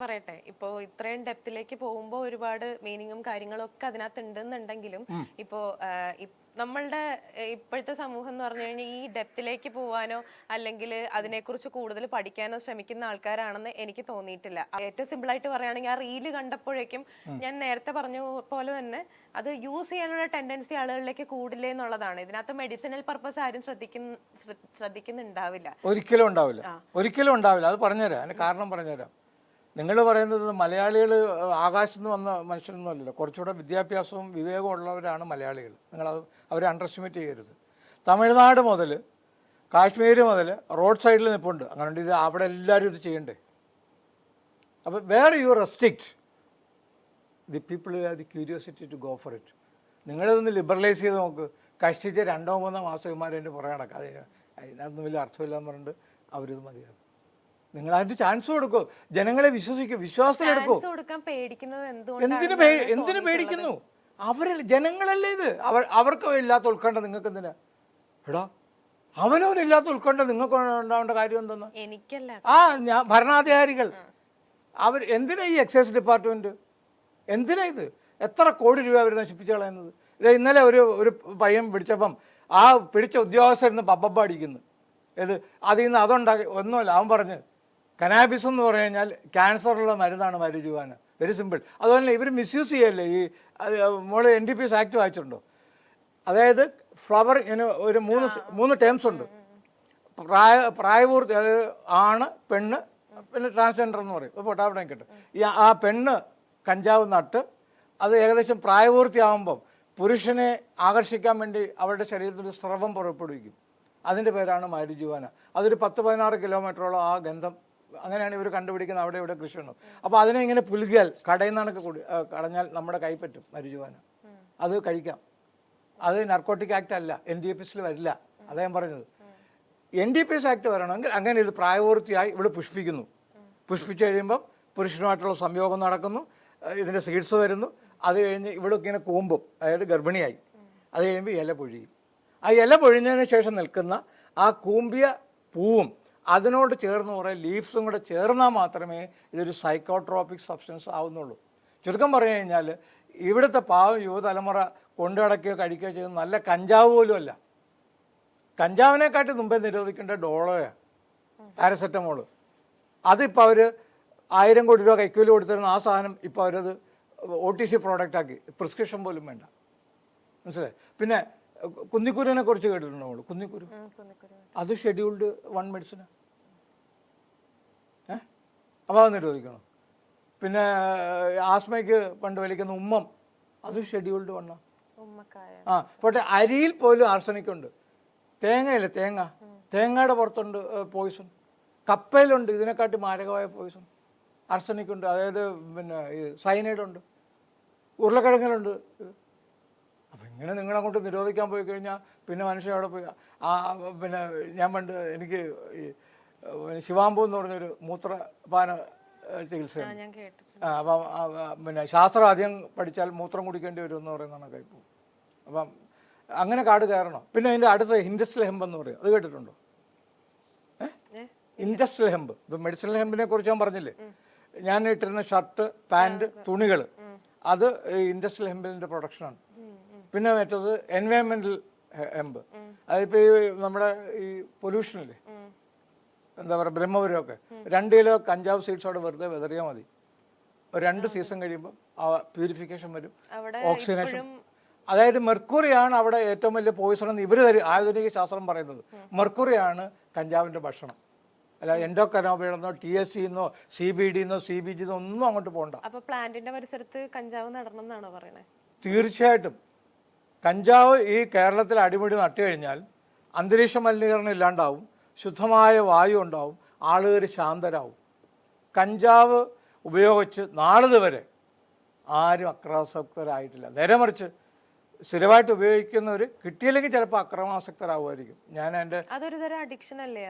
പറയട്ടെ ഇപ്പോ ഇത്രയും ഡെപ്തിലേക്ക് പോകുമ്പോൾ ഒരുപാട് മീനിങ്ങും കാര്യങ്ങളും ഒക്കെ അതിനകത്ത് ഉണ്ടെന്നുണ്ടെങ്കിലും ഇപ്പോ നമ്മളുടെ ഇപ്പോഴത്തെ സമൂഹം എന്ന് പറഞ്ഞു കഴിഞ്ഞാൽ ഈ ഡെപ്തിലേക്ക് പോവാനോ അല്ലെങ്കിൽ അതിനെക്കുറിച്ച് കൂടുതൽ പഠിക്കാനോ ശ്രമിക്കുന്ന ആൾക്കാരാണെന്ന് എനിക്ക് തോന്നിയിട്ടില്ല. ഏറ്റവും സിമ്പിൾ ആയിട്ട് പറയുകയാണെങ്കിൽ ആ റീൽ കണ്ടപ്പോഴേക്കും ഞാൻ നേരത്തെ പറഞ്ഞ പോലെ തന്നെ അത് യൂസ് ചെയ്യാനുള്ള ടെൻഡൻസി ആളുകളിലേക്ക് കൂടില്ലേ എന്നുള്ളതാണ്. ഇതിനകത്ത് മെഡിസിനൽ പർപ്പസ് ആരും ശ്രദ്ധിക്കുന്ന ശ്രദ്ധിക്കുന്നുണ്ടാവില്ല. ഒരിക്കലും ഉണ്ടാവില്ല. ഒരിക്കലും ഉണ്ടാവില്ല. അത് പറഞ്ഞുതരാം. അതിന്റെ കാരണം പറഞ്ഞുതരാം. നിങ്ങൾ പറയുന്നത് മലയാളികൾ ആകാശത്ത് നിന്ന് വന്ന മനുഷ്യരൊന്നും അല്ലല്ലോ. കുറച്ചുകൂടെ വിദ്യാഭ്യാസവും വിവേകവും ഉള്ളവരാണ് മലയാളികൾ. നിങ്ങളത് അവരെ അണ്ടർസ്റ്റിമേറ്റ് ചെയ്യരുത്. തമിഴ്നാട് മുതൽ കാശ്മീർ മുതൽ റോഡ് സൈഡിൽ നിൽപ്പുണ്ട് അങ്ങനെ ഇത് അവിടെ എല്ലാവരും ഇത് ചെയ്യണ്ടേ? അപ്പോൾ where you restrict the people the curiosity to go for it നിങ്ങളിതൊന്ന് liberalise ചെയ്ത് നോക്ക്. കഷ്ടിച്ച് രണ്ടോ മൂന്നോ മാസം ഇമാരെ പുറകെ നടക്കാതെ അതിന് അതിനകത്തൊന്നും വലിയ അർത്ഥമില്ല എന്ന് പറഞ്ഞിട്ട് അവരിത് മതിയാകും നിങ്ങൾ അതിന് ചാൻസ് കൊടുക്കൂ. ജനങ്ങളെ വിശ്വസിക്കും വിശ്വാസം പേടിക്കുന്നത് എന്തിനു എന്തിനു പേടിക്കുന്നു? അവരല്ല ജനങ്ങളല്ലേ ഇത്? അവർ അവർക്ക് ഇല്ലാത്ത ഉത്കണ്ഠ നിങ്ങൾക്ക് എന്തിനാ എടാ അവനവനില്ലാത്ത ഉത്കണ്ഠ നിങ്ങൾക്ക് ഉണ്ടാവേണ്ട കാര്യം എന്തെന്ന്? എനിക്കല്ല. ആ ഞാൻ ഭരണാധികാരികൾ. അവർ എന്തിനാ ഈ എക്സൈസ് ഡിപ്പാർട്ട്മെന്റ് എന്തിനാ ഇത്? എത്ര കോടി രൂപ അവർ നശിപ്പിച്ചു കളയുന്നത്? ഇത് ഇന്നലെ ഒരു ഒരു പയ്യൻ പിടിച്ചപ്പം ആ പിടിച്ച ഉദ്യോഗസ്ഥരുന്ന് പബ്ബബ്ബ അടിക്കുന്നു. ഇത് അതിൽ നിന്ന് അതുണ്ടാക്കി ഒന്നുമല്ല അവൻ പറഞ്ഞ് കനാബിസ് എന്ന് പറഞ്ഞു കഴിഞ്ഞാൽ ക്യാൻസറുള്ള മരുന്നാണ് മരുജുവാന് വെരി സിമ്പിൾ അതുപോലെ തന്നെ ഇവർ മിസ്യൂസ് ചെയ്യല്ലേ? ഈ മോൾ മോൾ N D P S act വായിച്ചിട്ടുണ്ടോ? അതായത് ഫ്ലവർ ഇങ്ങനെ ഒരു മൂന്ന് മൂന്ന് ടേംസ് ഉണ്ട്. പ്രായ പ്രായപൂർത്തി അതായത് ആണ് പെണ്ണ് പിന്നെ ട്രാൻസ്ജെൻഡർ എന്ന് പറയും. അവിടെ കിട്ടും ഈ ആ പെണ്ണ് കഞ്ചാവ് നട്ട് അത് ഏകദേശം പ്രായപൂർത്തിയാകുമ്പം പുരുഷനെ ആകർഷിക്കാൻ വേണ്ടി അവളുടെ ശരീരത്തിൽ ഒരു സ്രവം പുറപ്പെടുവിക്കും. അതിന്റെ പേരാണ് മാരിജുവാന അതൊരു പത്ത് പതിനാറ് കിലോമീറ്ററോളം ആ ഗന്ധം അങ്ങനെയാണ് ഇവർ കണ്ടുപിടിക്കുന്നത്. അവിടെ ഇവിടെ കൃഷി ഉണ്ടോ അപ്പോൾ അതിനെ ഇങ്ങനെ പുലുകിയാൽ കടയിൽ നിന്നൊക്കെ കൂടി കടഞ്ഞാൽ നമ്മുടെ കൈ മരിജുവാന അത് കഴിക്കാം. അത് നർക്കോട്ടിക് ആക്ട് അല്ല. എൻ ഡി എഫ് എസിൽ വരില്ല. അദ്ദേഹം പറഞ്ഞത്. N D P S act വരണമെങ്കിൽ അങ്ങനെ ഇത് പ്രായപൂർത്തിയായി ഇവിടെ പുഷ്പിക്കുന്നു. പുഷ്പിച്ചു കഴിയുമ്പം പുരുഷനുമായിട്ടുള്ള സംയോഗം നടക്കുന്നു. ഇതിന്റെ സീഡ്സ് വരുന്നു അത് കഴിഞ്ഞ് ഇവിടെ ഇങ്ങനെ കൂമ്പും അതായത് ഗർഭിണിയായി. അത് കഴിയുമ്പോൾ ഇല പൊഴിയും. ആ ഇല പൊഴിഞ്ഞതിന് ശേഷം നിൽക്കുന്ന ആ കൂമ്പിയ പൂവും അതിനോട് ചേർന്ന് കുറേ ലീവ്സും കൂടെ ചേർന്നാൽ മാത്രമേ ഇതൊരു സൈക്കോട്രോപിക് സബ്സ്റ്റൻസ് ആവുന്നുള്ളൂ. ചുരുക്കം പറഞ്ഞു കഴിഞ്ഞാൽ ഇവിടുത്തെ പാവം യുവതലമുറ കൊണ്ടു കിടക്കുകയോ കഴിക്കുകയോ ചെയ്യുന്ന നല്ല കഞ്ചാവ് പോലും അല്ല. കഞ്ചാവിനെക്കാട്ടി മുമ്പേ നിരോധിക്കേണ്ട ഡോളോയാണ് പാരസെറ്റമോൾ. അതിപ്പോൾ അവർ ആയിരം കോടി രൂപ കൈക്കൂലി കൊടുത്തിരുന്ന ആ സാധനം ഇപ്പോൾ അവരത് ഒ ടി സി പ്രോഡക്റ്റാക്കി പ്രിസ്ക്രിപ്ഷൻ പോലും വേണ്ട. മനസ്സിലായി? പിന്നെ കുന്നിക്കുരുവിനെ കുറിച്ച് കേട്ടിട്ടുണ്ടോ കുന്നിക്കുരു. അത് ഷെഡ്യൂൾഡ് വൺ മെഡിസിനാണ് അപ്പോൾ അത് നിരോധിക്കണം. പിന്നെ ആസ്മയ്ക്ക് പണ്ട് വലിക്കുന്ന ഉമ്മം അത് ഷെഡ്യൂൾഡ് വണ്ണ ആ പോട്ടെ അരിയിൽ പോലും ആർസനിക് ഉണ്ട് തേങ്ങയില്ലേ തേങ്ങ? തേങ്ങയുടെ പുറത്തുണ്ട് പോയിസൺ കപ്പയിലുണ്ട് ഇതിനെക്കാട്ടി മാരകമായ പോയിസൺ ആർസനിക് ഉണ്ട് അതായത് പിന്നെ ഈ സൈനൈഡ് ഉണ്ട്. ഉരുളക്കിഴങ്ങിലുണ്ട്. അപ്പം ഇങ്ങനെ നിങ്ങൾ അങ്ങോട്ട് നിരോധിക്കാൻ പോയി കഴിഞ്ഞാൽ പിന്നെ മനുഷ്യൻ അവിടെ പോയി ആ പിന്നെ ഞാൻ പണ്ട് എനിക്ക് ഈ ശിവാംബു എന്ന് പറഞ്ഞൊരു മൂത്രപാന ചികിത്സ ചികിത്സയുണ്ട്. അപ്പം പിന്നെ ശാസ്ത്രം ആദ്യം പഠിച്ചാൽ മൂത്രം കുടിക്കേണ്ടി വരും എന്ന് പറയുന്നതാണ് കയ്പ് അപ്പം അങ്ങനെ കാട് കയറണം. പിന്നെ അതിന്റെ അടുത്ത ഇൻഡസ്ട്രിയൽ ഹെമ്പ് എന്ന് പറയും. അത് കേട്ടിട്ടുണ്ടോ? ഇൻഡസ്ട്രിയൽ ഹെമ്പ് ഇപ്പം മെഡിസിനൽ ഹെമ്പിനെ കുറിച്ച് ഞാൻ പറഞ്ഞില്ലേ? ഞാൻ ഇട്ടിരുന്ന ഷർട്ട് പാന്റ് തുണികൾ അത്. ഇൻഡസ്ട്രിയൽ ഹെമ്പിന്റെ പ്രൊഡക്ഷനാണ്. പിന്നെ മറ്റത് എൻവയോൺമെന്റൽ ഹെമ്പ് അതിപ്പോൾ ഈ നമ്മുടെ ഈ പൊല്യൂഷനില്ലേ. എന്താ പറയുക ബ്രഹ്മപുരമൊക്കെ. രണ്ട് കിലോ കഞ്ചാവ് സീഡ്സ് അവിടെ വെറുതെ വിതറിയാൽ മതി. ഒരു രണ്ട് സീസൺ കഴിയുമ്പോൾ ആ പ്യൂരിഫിക്കേഷൻ വരും ഓക്സിജനേഷൻ. അതായത് മെർക്കുറിയാണ് അവിടെ ഏറ്റവും വലിയ പോയിസൺ എന്ന് ഇവർ തരും ആധുനിക ശാസ്ത്രം പറയുന്നത്. മെർക്കുറിയാണ് കഞ്ചാവിന്റെ ഭക്ഷണം. അല്ല എൻഡോക്കനോബിയെന്നോ ടി എസ് സിന്നോ സി ബി ഡിന്നോ സി ബി ജിന്നോ ഒന്നും അങ്ങോട്ട് പോകണ്ട അപ്പൊ പ്ലാന്റിന്റെ പരിസരത്ത് കഞ്ചാവ് നടണം എന്നാണോ പറയുന്നത് തീർച്ചയായിട്ടും. കഞ്ചാവ് ഈ കേരളത്തിൽ അടിമുടി നട്ടു കഴിഞ്ഞാൽ അന്തരീക്ഷ മലിനീകരണം ഇല്ലാണ്ടാവും. ശുദ്ധമായ വായു ഉണ്ടാവും ആളുകൾ ശാന്തരാവും. കഞ്ചാവ് ഉപയോഗിച്ച് നാളിത് വരെ ആരും അക്രമാസക്തരായിട്ടില്ല. നേരെ മറിച്ച് സ്ഥിരമായിട്ട് ഉപയോഗിക്കുന്നവർ കിട്ടിയില്ലെങ്കിൽ ചിലപ്പോൾ അക്രമാസക്തരാകുമായിരിക്കും ഞാൻ എന്റെ അല്ലേ?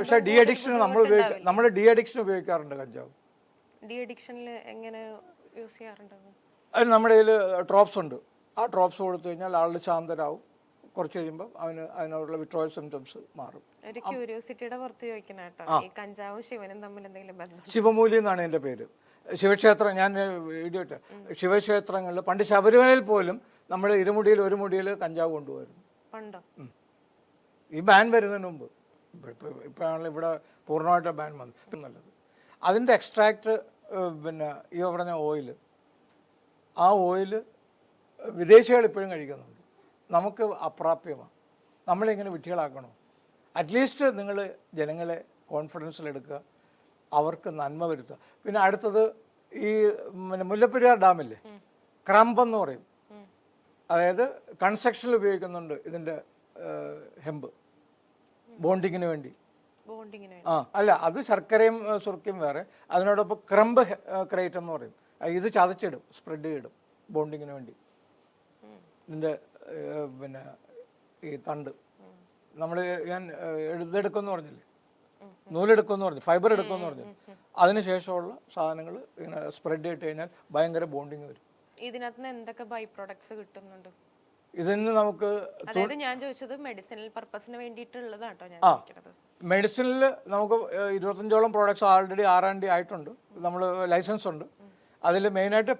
പക്ഷെ ഡി അഡിക്ഷൻ നമ്മൾ ഉപയോഗിക്കുക നമ്മൾ ഡി അഡിക്ഷൻ ഉപയോഗിക്കാറുണ്ട് കഞ്ചാവ്. ഡി അഡിക്ഷനിൽ എങ്ങനെ യൂസ് അതിന് നമ്മുടെ കയ്യിൽ ഡ്രോപ്സ് ഉണ്ട്. ആ ഡ്രോപ്സ് കൊടുത്തു കഴിഞ്ഞാൽ ആളുടെ ശാന്തരാകും കുറച്ച് കഴിയുമ്പോൾ അവന് അതിനോടുള്ള വിട്രോയൽ സിംറ്റംസ് മാറും. ഒരു ക്യൂരിയോസിറ്റിയുടെ പുറത്ത് ചോദിക്കണ കേട്ടോ. ഈ കഞ്ചാവും ശിവനും തമ്മിൽ എന്തെങ്കിലും ബന്ധം ശിവമൂലി എന്നാണ് എന്റെ പേര്. ശിവക്ഷേത്രം ഞാൻ വീഡിയോ ഇട്ട്. ശിവക്ഷേത്രങ്ങളിൽ പണ്ട് ശബരിമലയിൽ പോലും നമ്മൾ ഇരുമുടിയിൽ ഒരു മുടിയിൽ കഞ്ചാവ് കൊണ്ടുപോയിരുന്നു. പണ്ടോ ഈ ബാൻ വരുന്നതിന് മുമ്പ്. ഇപ്പോഴാണല്ലോ ഇവിടെ പൂർണമായിട്ട് ബാൻ വന്നു നല്ലത്. അതിന്റെ എക്സ്ട്രാക്റ്റ് പിന്നെ ഈ പറഞ്ഞ ഓയിൽ ആ ഓയിൽ വിദേശികൾ ഇപ്പോഴും കഴിക്കുന്നുണ്ട്. നമുക്ക് അപ്രാപ്യമാണ്. നമ്മളിങ്ങനെ വിട്ടികളാക്കണോ അറ്റ്ലീസ്റ്റ് നിങ്ങൾ ജനങ്ങളെ കോൺഫിഡൻസിലെടുക്കുക അവർക്ക് നന്മ വരുത്തുക. പിന്നെ അടുത്തത് ഈ പിന്നെ മുല്ലപ്പെരിയാർ ഡാമില്ലേ ക്രംപ് എന്ന് പറയും. അതായത് കൺസ്ട്രക്ഷനിൽ ഉപയോഗിക്കുന്നുണ്ട് ഇതിന്റെ ഹെമ്പ്. ബോണ്ടിങ്ങിന് വേണ്ടി. ആ അല്ല അത് ശർക്കരയും സുർക്കയും വേറെ. അതിനോടൊപ്പം ക്രംബ് ക്രേറ്റ് എന്ന് പറയും. ഇത് ചതച്ചിടും സ്പ്രെഡ് ചെയ്യിടും ബോണ്ടിങ്ങിന് വേണ്ടി. ഇതിന്റെ പിന്നെ ഈ തണ്ട്. നമ്മൾ ഞാൻ ഇതെടുക്കുമെന്ന് പറഞ്ഞില്ലേ. നൂലെടുക്കുമെന്ന് പറഞ്ഞു ഫൈബർ എടുക്കുമെന്ന് പറഞ്ഞു. അതിനുശേഷമുള്ള സാധനങ്ങൾ ഇങ്ങനെ സ്പ്രെഡ് ചെയ്ത് കഴിഞ്ഞാൽ ഭയങ്കര ബോണ്ടിങ് വരും. ഇതിനകത്ത് എന്തൊക്കെ ബൈ പ്രോഡക്ട്സ് കിട്ടുന്നുണ്ട്? ഇതിന് നമുക്ക് അതായത് ഞാൻ ചോദിച്ചത് മെഡിസിനൽ പർപ്പസിന് വേണ്ടിയിട്ടുള്ളതാട്ടോ ഞാൻ മെഡിസിനിൽ നമുക്ക് ഇരുപത്തഞ്ചോളം products already R and D ആയിട്ടുണ്ട്. നമ്മൾ ലൈസൻസ് ഉണ്ട്. അതിൽ മെയിനായിട്ട്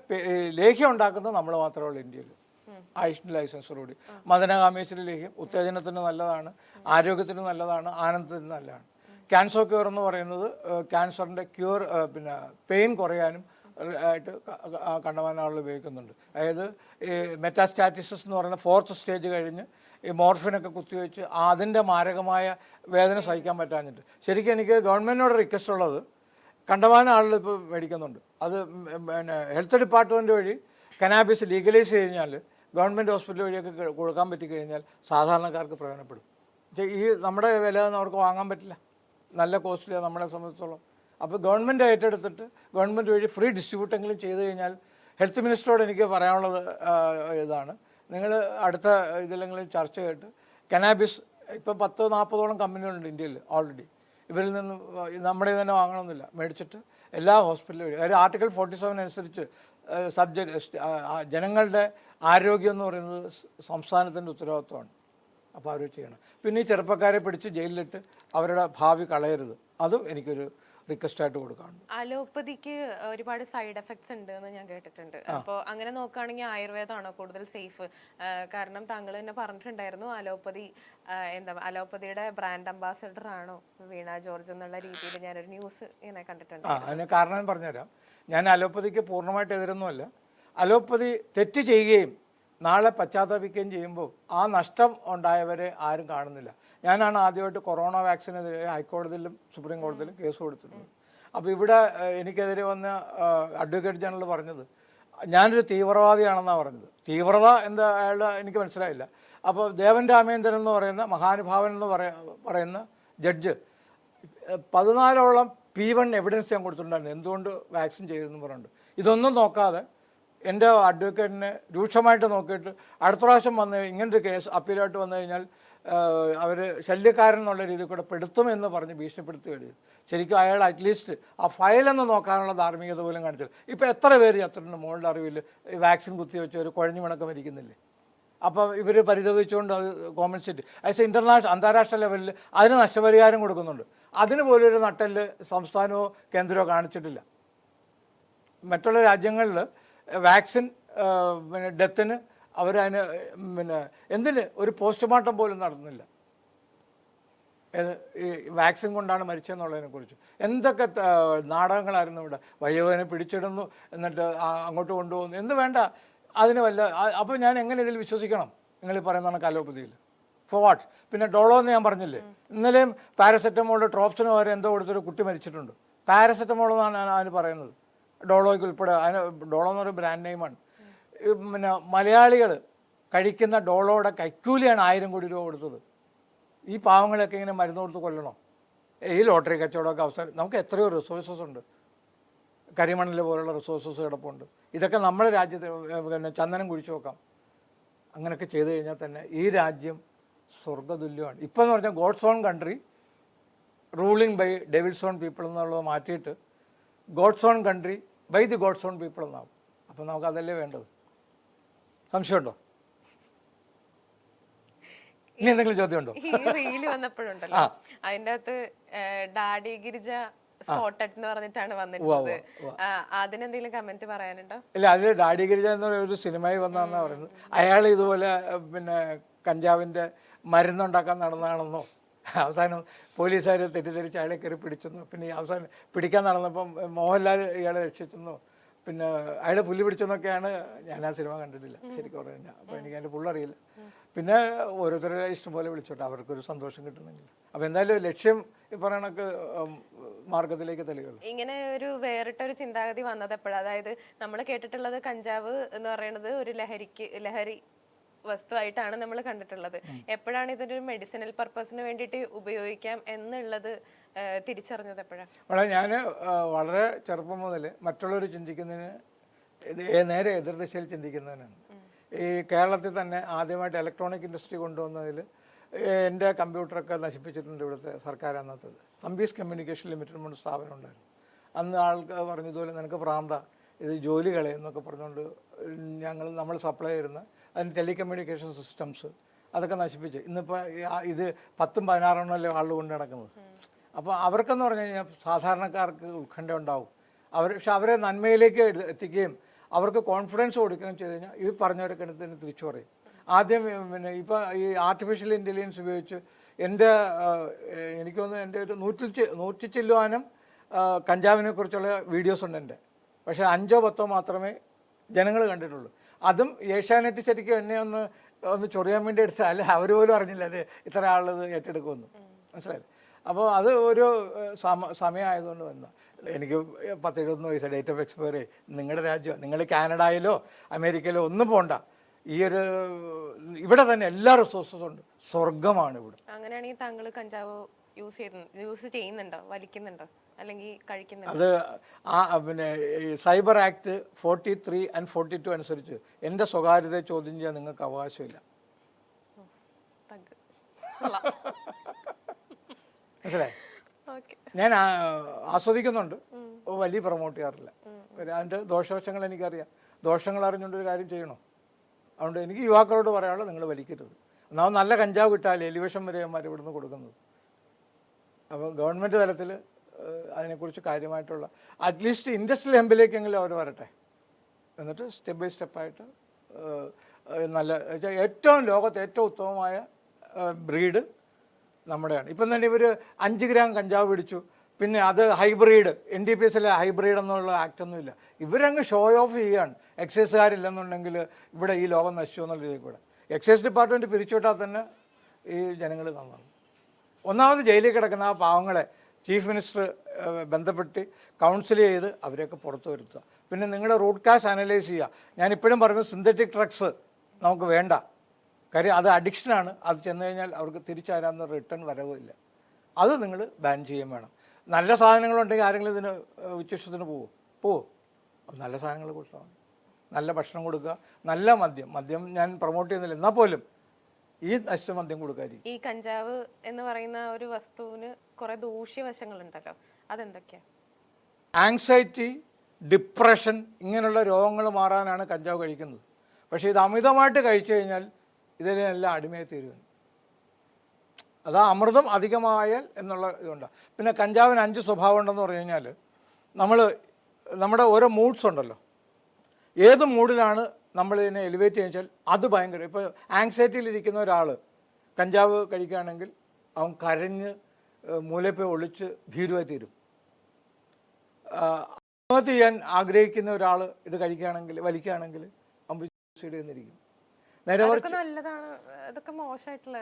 ലേഹ്യം ഉണ്ടാക്കുന്നത് നമ്മൾ മാത്രമേ ഉള്ളൂ ഇന്ത്യയിൽ ഉം. ലൈസൻസ് ലൈസൻസോടുകൂടി. മദനകാമേശ്വരി ലേഹ്യം ഉത്തേജനത്തിന് നല്ലതാണ് ആരോഗ്യത്തിന് നല്ലതാണ് ആനന്ദത്തിന് നല്ലതാണ്. ക്യാൻസർ ക്യൂർ എന്ന് പറയുന്നത് ക്യാൻസറിന്റെ ക്യൂർ പിന്നെ പെയിൻ കുറയാനും ആയിട്ട് കണ്ടമാനാളുകൾ ഉപയോഗിക്കുന്നുണ്ട്. അതായത് ഈ മെറ്റാസ്റ്റാറ്റിസിസ് എന്ന് പറയുന്ന ഫോർത്ത് സ്റ്റേജ് കഴിഞ്ഞ് ഈ മോർഫിനൊക്കെ കുത്തിവെച്ച് അതിന്റെ മാരകമായ വേദന സഹിക്കാൻ പറ്റാഞ്ഞിട്ട്. ശരിക്കും എനിക്ക് ഗവൺമെന്റിനോട് റിക്വസ്റ്റ് ഉള്ളത് കണ്ടമാനം ആളുകൾ ഇപ്പോൾ മേടിക്കുന്നുണ്ട്. അത് പിന്നെ ഹെൽത്ത് ഡിപ്പാർട്ട്മെന്റ് വഴി കനാബിസ് ലീഗലൈസ് കഴിഞ്ഞാൽ ഗവൺമെന്റ് ഹോസ്പിറ്റൽ വഴിയൊക്കെ കൊടുക്കാൻ പറ്റിക്കഴിഞ്ഞാൽ സാധാരണക്കാർക്ക് പ്രയോജനപ്പെടും. ഈ നമ്മുടെ വില ഒന്നും അവർക്ക് വാങ്ങാൻ പറ്റില്ല. നല്ല കോസ്റ്റ്ലിയാണ് നമ്മളെ സംബന്ധിച്ചോളം. അപ്പോൾ ഗവൺമെന്റ് ഏറ്റെടുത്തിട്ട് ഗവൺമെന്റ് വഴി ഫ്രീ ഡിസ്ട്രിബ്യൂട്ടെങ്കിലും ചെയ്ത് കഴിഞ്ഞാൽ ഹെൽത്ത് മിനിസ്റ്ററോട് എനിക്ക് പറയാനുള്ളത് ഇതാണ്. നിങ്ങൾ അടുത്ത ഇതിലെങ്കിലും ചർച്ച ചെയ്തിട്ട് കനാബിസ് ഇപ്പോൾ പത്തോ നാൽപ്പതോളം കമ്പനികളുണ്ട് ഇന്ത്യയിൽ ഓൾറെഡി ഇവരിൽ നിന്ന് നമ്മുടെ തന്നെ വാങ്ങണമെന്നില്ല. മേടിച്ചിട്ട് എല്ലാ ഹോസ്പിറ്റലും കാര്യം ആർട്ടിക്കിൾ ഫോർട്ടി സെവൻ അനുസരിച്ച് സബ്ജക്ട് ജനങ്ങളുടെ ആരോഗ്യം എന്ന് പറയുന്നത് സംസ്ഥാനത്തിന്റെ ഉത്തരവാദിത്വമാണ്. അപ്പോൾ അവർ ചെയ്യണം. പിന്നെ ഈ ചെറുപ്പക്കാരെ പിടിച്ച് ജയിലിലിട്ട് അവരുടെ ഭാവി കളയരുത്. അതും എനിക്കൊരു റിക്വസ്റ്റായിട്ട് കൊടുക്കാറുണ്ട് അലോപ്പതിക്ക് ഒരുപാട് സൈഡ് എഫക്ട്സ് ഉണ്ട് എന്ന് ഞാൻ കേട്ടിട്ടുണ്ട്. അപ്പോൾ അങ്ങനെ നോക്കുകയാണെങ്കിൽ ആയുർവേദമാണോ കൂടുതൽ സേഫ് കാരണം താങ്കൾ തന്നെ പറഞ്ഞിട്ടുണ്ടായിരുന്നു അലോപ്പതി എന്താ അലോപ്പതിയുടെ ബ്രാൻഡ് അംബാസഡർ ആണോ വീണ ജോർജ് എന്നുള്ള രീതിയിൽ ഞാനൊരു ന്യൂസ് ഇങ്ങനെ കണ്ടിട്ടുണ്ട് അതിന് കാരണം പറഞ്ഞുതരാം. ഞാൻ അലോപ്പതിക്ക് പൂർണമായിട്ട് എതിരൊന്നുമല്ല. അലോപ്പതി തെറ്റ് ചെയ്യുകയും നാളെ പശ്ചാത്തപിക്കുകയും ചെയ്യുമ്പോൾ ആ നഷ്ടം ഉണ്ടായവരെ ആരും കാണുന്നില്ല. ഞാനാണ് ആദ്യമായിട്ട് കൊറോണ വാക്സിനെതിരെ ഹൈക്കോടതിയിലും സുപ്രീം കോടതിയിലും കേസ് കൊടുത്തിട്ടുണ്ട് അപ്പോൾ ഇവിടെ എനിക്കെതിരെ വന്ന അഡ്വക്കേറ്റ് ജനറൽ പറഞ്ഞത് ഞാനൊരു തീവ്രവാദിയാണെന്നാണ് പറഞ്ഞത്. തീവ്രത എന്താ അയാൾ എനിക്ക് മനസ്സിലായില്ല. അപ്പോൾ ദേവൻ രാമേന്ദ്രൻ എന്ന് പറയുന്ന മഹാനുഭാവൻ എന്ന് പറയ പറയുന്ന ജഡ്ജ് പതിനാലോളം പി വൺ എവിഡൻസ് ഞാൻ കൊടുത്തിട്ടുണ്ടായിരുന്നു. എന്തുകൊണ്ട് വാക്സിൻ ചെയ്തെന്ന് പറഞ്ഞിട്ടുണ്ട് ഇതൊന്നും നോക്കാതെ എന്റെ അഡ്വക്കേറ്റിനെ രൂക്ഷമായിട്ട് നോക്കിയിട്ട് അടുത്ത പ്രാവശ്യം വന്ന് ഇങ്ങനൊരു കേസ് അപ്പീലായിട്ട് വന്നു കഴിഞ്ഞാൽ അവർ ശല്യക്കാരൻ എന്നുള്ള രീതിയിൽ കൂടെ പെടുത്തുമെന്ന് പറഞ്ഞ് ഭീഷണിപ്പെടുത്തി കഴിഞ്ഞു ശരിക്കും അയാൾ അറ്റ്ലീസ്റ്റ് ആ ഫയലെന്ന് നോക്കാനുള്ള ധാർമ്മികത പോലും കാണിച്ചത് ഇപ്പോൾ എത്ര പേര് ചത്തിട്ടുണ്ട് മോളുടെ അറിവിൽ വാക്സിൻ കുത്തിവെച്ച് ഒരു കുഴഞ്ഞു മണക്കം മരിക്കുന്നില്ലേ അപ്പോൾ ഇവർ പരിതപിച്ചുകൊണ്ട് അത് കോമ്പൻസേറ്റ് ആസ് ഇന്റർനാഷണൽ അന്താരാഷ്ട്ര ലെവലിൽ അതിന് നഷ്ടപരിഹാരം കൊടുക്കുന്നുണ്ട്. അതിന് പോലും ഒരു നട്ടൽ സംസ്ഥാനമോ കേന്ദ്രമോ കാണിച്ചിട്ടില്ല. മറ്റുള്ള രാജ്യങ്ങളിൽ വാക്സിൻ പിന്നെ ഡെത്തിന് അവരതിന് പിന്നെ എന്തിന്? ഒരു പോസ്റ്റ്മോർട്ടം പോലും നടന്നില്ല ഈ വാക്സിൻ കൊണ്ടാണ് മരിച്ചതെന്നുള്ളതിനെ കുറിച്ച്. എന്തൊക്കെ നാടകങ്ങളായിരുന്നു ഇവിടെ? വഴിയോനെ പിടിച്ചിടുന്നു എന്നിട്ട് അങ്ങോട്ട് കൊണ്ടുപോകുന്നു. എന്ത് വേണ്ട? അതിന് വല്ല അപ്പോൾ ഞാൻ എങ്ങനെ ഇതിൽ വിശ്വസിക്കണം? നിങ്ങൾ പറയുന്നതാണ് കാലോപ്പതിയിൽ ഫോർ വാട്ട് പിന്നെ ഡോളോ എന്ന് ഞാൻ പറഞ്ഞില്ലേ? ഇന്നലെയും പാരസെറ്റമോളിൽ ട്രോപ്സിന് വരെ എന്തോ കൊടുത്തൊരു കുട്ടി മരിച്ചിട്ടുണ്ട്. പാരസെറ്റമോൾ എന്നാണ് അതിന് പറയുന്നത്. ഡോളോയ്ക്ക് ഉൾപ്പെടെ അതിന് ഡോളോ എന്ന് പറയുന്ന ബ്രാൻഡ് നെയിമാണ് പിന്നെ മലയാളികൾ കഴിക്കുന്ന ഡോളോയുടെ കൈക്കൂലിയാണ് ആയിരം കോടി രൂപ കൊടുത്തത്. ഈ പാവങ്ങളൊക്കെ ഇങ്ങനെ മരുന്ന് കൊടുത്ത് കൊല്ലണോ? ഈ ലോട്ടറി കച്ചവടമൊക്കെ അവസാനം നമുക്ക് എത്രയോ റിസോഴ്സസ് ഉണ്ട്. കരിമണൽ പോലുള്ള റിസോഴ്സസ് കിടപ്പുണ്ട്. ഇതൊക്കെ നമ്മുടെ രാജ്യത്ത് പിന്നെ ചന്ദനം കുഴിച്ചു നോക്കാം അങ്ങനെയൊക്കെ ചെയ്തു കഴിഞ്ഞാൽ തന്നെ ഈ രാജ്യം സ്വർഗതുല്യമാണ് ഇപ്പം എന്ന് പറഞ്ഞാൽ God's own country ruling by devil's own people എന്നുള്ളത് മാറ്റിയിട്ട് God's own country by the God's own people എന്നാവും. അപ്പം നമുക്ക് അതല്ലേ വേണ്ടത്? സംശയമുണ്ടോ? ഇനി എന്തെങ്കിലും ചോദ്യമുണ്ടോ? ഈ റീൽ വന്നപ്പോഴുണ്ടല്ലോ. അതിന്റെ അകത്ത് ഡാഡി ഗിരിജ സ്പോട്ടഡ് എന്ന് പറഞ്ഞിട്ടാണ് വന്നിട്ടുള്ളത്. അതിനെന്തെങ്കിലും കമന്റ് പറയാനുണ്ടോ? ഇല്ല അതിൽ ഡാഡി ഗിരിജ എന്ന് പറയുന്ന ഒരു സിനിമയിൽ വന്നതെന്നാണ് പറയുന്നത്. അയാൾ ഇതുപോലെ പിന്നെ കഞ്ചാവിന്റെ മരുന്നുണ്ടാക്കാൻ നടന്നതാണെന്നോ അവസാനം പോലീസുകാർ തെറ്റിദ്ധരിച്ച് അയാളെ കയറി പിടിച്ചെന്നു പിന്നെ അവസാനം പിടിക്കാൻ നടന്നപ്പം മോഹൻലാൽ ഇയാളെ രക്ഷിച്ചെന്നു പിന്നെ അയാളെ പുല്ല് പിടിച്ചെന്നൊക്കെയാണ് ഞാൻ ആ സിനിമ കണ്ടിട്ടില്ല ശരിക്കും പറഞ്ഞു. അപ്പോൾ എനിക്ക് അതിന്റെ പുള്ളറിയില്ല പിന്നെ ഓരോരുത്തരെ ഇഷ്ടംപോലെ വിളിച്ചോട്ടെ അവർക്കൊരു സന്തോഷം കിട്ടുന്നെങ്കിൽ. അപ്പോൾ എന്തായാലും ലക്ഷ്യം ഈ പറയണക്ക് മാർഗത്തിലേക്ക് തെളിയുള്ളൂ. ഇങ്ങനെ ഒരു വേറിട്ട ഒരു ചിന്താഗതി വന്നത് എപ്പോഴാണ് അതായത് നമ്മൾ കേട്ടിട്ടുള്ളത് കഞ്ചാവ് എന്ന് പറയുന്നത് ഒരു ലഹരിക്ക് ലഹരി വസ്തുവായിട്ടാണ് നമ്മൾ കണ്ടിട്ടുള്ളത്. എപ്പോഴാണ് ഇതൊരു മെഡിസിനൽ പർപ്പസിന് വേണ്ടിയിട്ട് ഉപയോഗിക്കാം എന്നുള്ളത് തിരിച്ചറിഞ്ഞത് എപ്പോഴാണ് വളരെ ഞാൻ വളരെ ചെറുപ്പം മുതൽ മറ്റുള്ളവർ ചിന്തിക്കുന്നതിന് നേരെ എതിർദിശയിൽ ചിന്തിക്കുന്നതിനാണ് ഈ കേരളത്തിൽ തന്നെ ആദ്യമായിട്ട് ഇലക്ട്രോണിക് ഇൻഡസ്ട്രി കൊണ്ടുവന്നതിൽ എന്റെ കമ്പ്യൂട്ടറൊക്കെ നശിപ്പിച്ചിട്ടുണ്ട് ഇവിടുത്തെ സർക്കാർ അന്നത്തത് തമ്പീസ് കമ്മ്യൂണിക്കേഷൻ ലിമിറ്റഡ് എന്നൊരു സ്ഥാപനം ഉണ്ടായിരുന്നു. അന്ന് ആൾക്ക് പറഞ്ഞതുപോലെ നിനക്ക് പ്രാന്ത ഇത് ജോലി കളയെന്നൊക്കെ പറഞ്ഞുകൊണ്ട് ഞങ്ങൾ നമ്മൾ സപ്ലൈ ചെയ്യുന്ന അതിന് ടെലികമ്മ്യൂണിക്കേഷൻ സിസ്റ്റംസ് അതൊക്കെ നശിപ്പിച്ച്. ഇന്നിപ്പോൾ ഇത് പത്തും പതിനാറെണ്ണമല്ലേ ആളുകൾ കൊണ്ട് നടക്കുന്നത്? അപ്പോൾ അവർക്കെന്ന് പറഞ്ഞു കഴിഞ്ഞാൽ സാധാരണക്കാർക്ക് ഉത്കണ്ഠ ഉണ്ടാവും. അവർ പക്ഷെ അവരെ നന്മയിലേക്ക് എത്തിക്കുകയും അവർക്ക് കോൺഫിഡൻസ് കൊടുക്കുകയും ചെയ്ത് കഴിഞ്ഞാൽ ഇത് പറഞ്ഞവരൊക്കെ തന്നെ തിരിച്ചു പറയും. ആദ്യം പിന്നെ ഇപ്പോൾ ഈ ആർട്ടിഫിഷ്യൽ ഇന്റലിജൻസ് ഉപയോഗിച്ച് എന്റെ എനിക്ക് തോന്നുന്നു എന്റെ ഒരു നൂറ്റി നൂറ്റി ചില്ലുവാനും കഞ്ചാവിനെ കുറിച്ചുള്ള വീഡിയോസ് ഉണ്ട് എന്റെ പക്ഷേ അഞ്ചോ പത്തോ മാത്രമേ ജനങ്ങൾ കണ്ടിട്ടുള്ളൂ. അതും ഏഷ്യാനെറ്റ് ശരിക്കും എന്നെ ഒന്ന് ഒന്ന് ചൊറിയാൻ വേണ്ടി അടിച്ചാൽ അല്ല അവർ പോലും അറിഞ്ഞില്ല അത് ഇത്ര ആളത് ഏറ്റെടുക്കുമെന്ന്. മനസ്സിലായില്ലേ? അപ്പോൾ അത് ഒരു സമ സമയമായതുകൊണ്ട് വന്ന. എനിക്ക് പത്ത് എഴുപത്തൊന്ന് വയസ്സ് ഡേറ്റ് ഓഫ് എക്സ്പയറി നിങ്ങളുടെ രാജ്യം നിങ്ങൾ കാനഡയിലോ അമേരിക്കയിലോ ഒന്നും പോണ്ട. ഈ ഒരു ഇവിടെ തന്നെ എല്ലാ റിസോഴ്സസും ഉണ്ട്. സ്വർഗമാണ് ഇവിടെ. അങ്ങനെയാണെങ്കിൽ താങ്കൾ കഞ്ചാവ് യൂസ് ചെയ്യുന്നു യൂസ് ചെയ്യുന്നുണ്ടോ? വലിക്കുന്നുണ്ടോ? അല്ലെങ്കിൽ കഴിക്കുന്നുണ്ടോ? അത് ആ പിന്നെ cyber act forty three and forty two അനുസരിച്ച് എന്റെ സ്വകാര്യത ചോദ്യം ചെയ്യാൻ നിങ്ങൾക്ക് അവകാശമില്ല. മനസ്സിലായി? ഞാൻ ആസ്വദിക്കുന്നുണ്ട്. വലിയ പ്രൊമോട്ട് ചെയ്യാറില്ല. അതിന്റെ അതിന്റെ ദോഷവശങ്ങൾ എനിക്കറിയാം. ദോഷങ്ങൾ അറിഞ്ഞുകൊണ്ട് ഒരു കാര്യം ചെയ്യണോ? അതുകൊണ്ട് എനിക്ക് യുവാക്കളോട് പറയാനുള്ളത് നിങ്ങൾ വലിക്കരുത്. ഒന്നാമത് നല്ല കഞ്ചാവ് കിട്ടാൽ എലിവേഷൻ വരെയന്മാർ ഇവിടുന്ന് കൊടുക്കുന്നത്. അപ്പോൾ ഗവൺമെന്റ് തലത്തിൽ അതിനെക്കുറിച്ച് കാര്യമായിട്ടുള്ള അറ്റ്ലീസ്റ്റ് ഇൻഡസ്ട്രിയൽ ഹെമ്പിലേക്കെങ്കിലും അവർ വരട്ടെ. എന്നിട്ട് സ്റ്റെപ്പ് ബൈ സ്റ്റെപ്പായിട്ട് നല്ല ഏറ്റവും ലോകത്തെ ഏറ്റവും ഉത്തമമായ ബ്രീഡ് നമ്മുടെയാണ്. ഇപ്പം തന്നെ ഇവർ അഞ്ച് ഗ്രാം കഞ്ചാവ് പിടിച്ചു. പിന്നെ അത് ഹൈബ്രിഡ് എൻ ഡി പി എസിലെ ഹൈബ്രിഡ് എന്നുള്ള ആക്ട് ഒന്നുമില്ല ഇവരങ്ങ് ഷോ ഓഫ് ചെയ്യാണ് എക്സൈസുകാരില്ലെന്നുണ്ടെങ്കിൽ ഇവിടെ ഈ ലോകം നശിച്ചു എന്നുള്ള രീതിയിൽ കൂടെ. എക്സൈസ് ഡിപ്പാർട്ട്മെന്റ് പിരിച്ചുവിട്ടാൽ തന്നെ ഈ ജനങ്ങൾ നന്നാവും. ഒന്നാമത് ജയിലിൽ കിടക്കുന്ന ആ പാവങ്ങളെ ചീഫ് മിനിസ്റ്റർ ബന്ധപ്പെട്ട് കൗൺസിൽ ചെയ്ത് അവരെയൊക്കെ പുറത്തു വരുത്തുക. പിന്നെ നിങ്ങളുടെ റൂട്ട് കാസ് അനലൈസ് ചെയ്യുക. ഞാനിപ്പോഴും പറഞ്ഞു സിന്തറ്റിക് ഡ്രഗ്സ് നമുക്ക് വേണ്ട. കാര്യം അത് അഡിക്ഷനാണ് അത് ചെന്ന് കഴിഞ്ഞാൽ അവർക്ക് തിരിച്ചു തിരിച്ചറിയാവുന്ന റിട്ടേൺ വരവില്ല അത് നിങ്ങൾ ബാൻ ചെയ്യുകയും വേണം. നല്ല സാധനങ്ങളുണ്ടെങ്കിൽ ആരെങ്കിലും ഇതിന് ഉച്ചത്തിന് പോവും? പോവും. നല്ല സാധനങ്ങൾ കൊടുത്താൽ നല്ല ഭക്ഷണം കൊടുക്കുക. നല്ല മദ്യം. മദ്യം ഞാൻ പ്രൊമോട്ട് ചെയ്യുന്നില്ല. എന്നാൽ പോലും ഈ നശിച്ച മദ്യം കൊടുക്കാതിരിക്കും ഈ കഞ്ചാവ് എന്ന് പറയുന്ന ഒരു വസ്തുവിന് കുറെ ദൂഷ്യവശങ്ങളുണ്ടല്ലോ. അതെന്തൊക്കെയാ? ആങ്സൈറ്റി ഡിപ്രഷൻ ഇങ്ങനെയുള്ള രോഗങ്ങൾ മാറാനാണ് കഞ്ചാവ് കഴിക്കുന്നത്. പക്ഷേ ഇത് അമിതമായിട്ട് കഴിച്ചു കഴിഞ്ഞാൽ ഇതിനെല്ലാം അടിമയെ തീരുകയാണ്. അത് അമൃതം അധികമായാൽ എന്നുള്ള ഇതുണ്ട്. പിന്നെ കഞ്ചാവിന് അഞ്ച് സ്വഭാവം ഉണ്ടെന്ന് പറഞ്ഞു കഴിഞ്ഞാൽ നമ്മൾ നമ്മുടെ ഓരോ മൂഡ്സ് ഉണ്ടല്ലോ. ഏത് മൂഡിലാണ് നമ്മൾ ഇതിനെ എലിവേറ്റ് ചെയ്യാൽ അത് ഭയങ്കര ഇപ്പോൾ ആങ്സൈറ്റിയിലിരിക്കുന്ന ഒരാൾ കഞ്ചാവ് കഴിക്കുകയാണെങ്കിൽ അവൻ കരഞ്ഞ് മൂലപ്പ ഒളിച്ച് ഭീരുവായി തീരും. ആത്മഹത്യ ചെയ്യാൻ ആഗ്രഹിക്കുന്ന ഒരാൾ ഇത് കഴിക്കുകയാണെങ്കിൽ വലിക്കുകയാണെങ്കിൽ അവൻ സൂയിസൈഡ്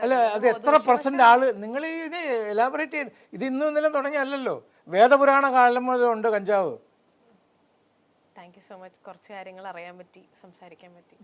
അല്ല അത് എത്ര പെർസെന്റ് ആൾ നിങ്ങൾ ഇതിനെ എലാബറേറ്റ് ചെയ്ത് ഇത് ഇന്നും ഇന്നലെ തുടങ്ങിയല്ലോ വേദപുരാണ കാലം മുതൽ ഉണ്ട് കഞ്ചാവ്. താങ്ക് യു സോ മച്ച് കുറച്ച് കാര്യങ്ങൾ അറിയാൻ പറ്റി സംസാരിക്കാൻ പറ്റി.